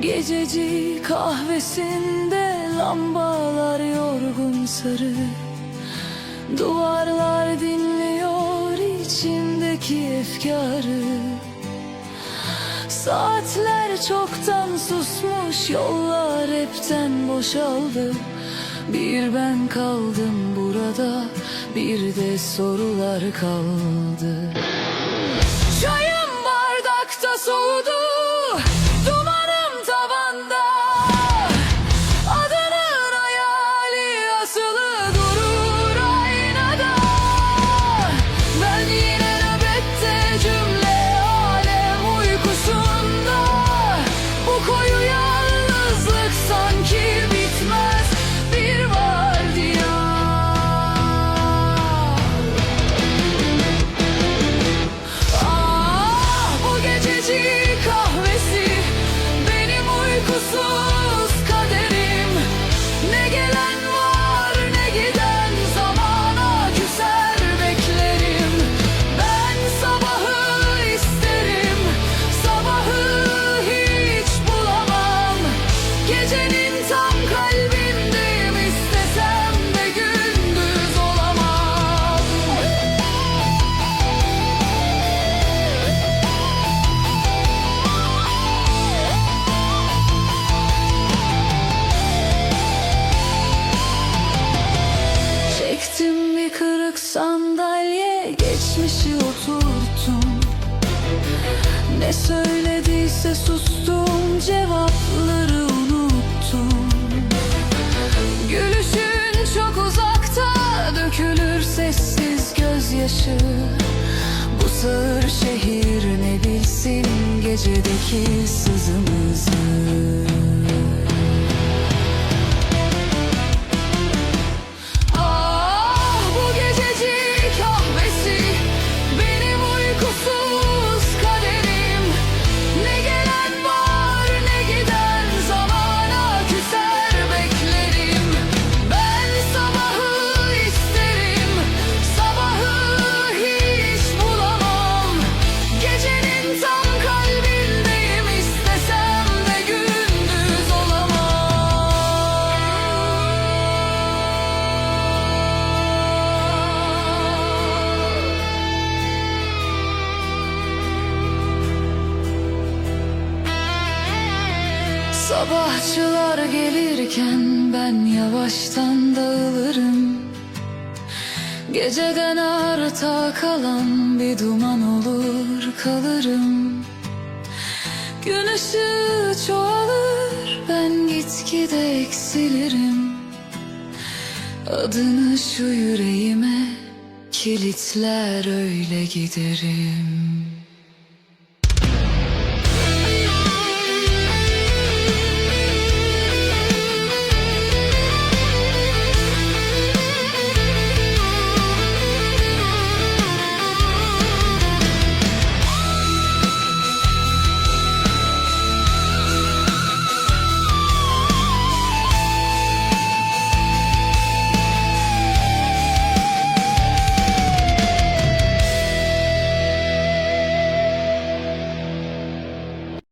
Gececi kahvesinde lambalar yorgun sarı. Duvarlar dinliyor içimdeki efkarı. Saatler çoktan susmuş yollar hepten boşaldı. Bir ben kaldım burada bir de sorular kaldı. Geçmişi oturttum Ne söylediyse sustum Cevapları unuttum. Gülüşün çok uzakta Dökülür sessiz gözyaşı. Bu sığır şehir ne bilsin Gecedeki sızımızı Sabahçılar gelirken ben yavaştan dağılırım. Geceden arta kalan bir duman olur kalırım. Gün ışığı çoğalır ben gitgide eksilirim. Adını şu yüreğime kilitler öyle giderim